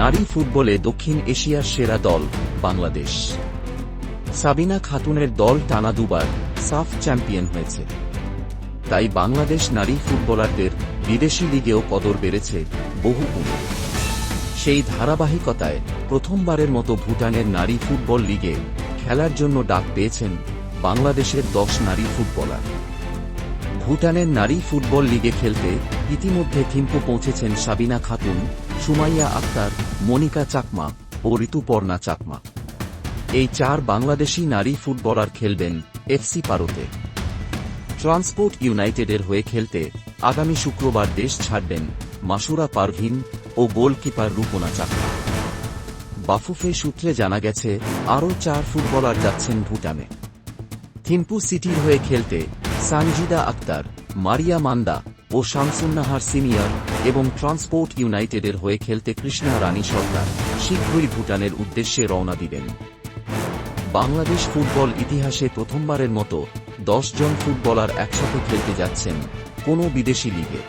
নারী ফুটবলে দক্ষিণ এশিয়ার সেরা দল, বাংলাদেশ। সাবিনা খাতুনের দল টানা দুবার সাফ চ্যাম্পিয়ন হয়েছে। তাই বাংলাদেশ নারী ফুটবলারদের বিদেশি লিগেও কদর বেড়েছে বহু গুণ। সেই ধারাবাহিকতায় প্রথমবারের মতো ভুটানের নারী ফুটবল লিগে খেলার জন্য ডাক পেয়েছেন বাংলাদেশের দশ নারী ফুটবলার। ভুটানের নারী ফুটবল লিগে খেলতে ইতিমধ্যে থিম্পু পৌঁছেছেন সাবিনা খাতুন, সুমাইয়া আক্তার, মনিকা চাকমা ও ঋতুপর্ণা চাকমা। এই চার বাংলাদেশি নারী ফুটবলার খেলবেন এফসি পারোতে। ট্রান্সপোর্ট ইউনাইটেডের হয়ে খেলতে আগামী শুক্রবার দেশ ছাড়বেন মাসুরা পারভিন ও গোলকিপার রূপনা চাকমা। বাফুফে সূত্রে জানা গেছে, আরও চার ফুটবলার যাচ্ছেন ভুটানে। থিম্পু সিটির হয়ে খেলতে সানজিদা আক্তার, মারিয়া মান্দা ও শামসুন্নাহার সিনিয়র এবং ট্রান্সপোর্ট ইউনাইটেডের হয়ে খেলতে কৃষ্ণা রানী সরকার শীঘ্রই ভুটানের উদ্দেশ্যে রওনা দিবেন। বাংলাদেশ ফুটবল ইতিহাসে প্রথমবারের মতো দশ জন ফুটবলার একসাথে খেলতে যাচ্ছেন কোনো বিদেশি লিগে।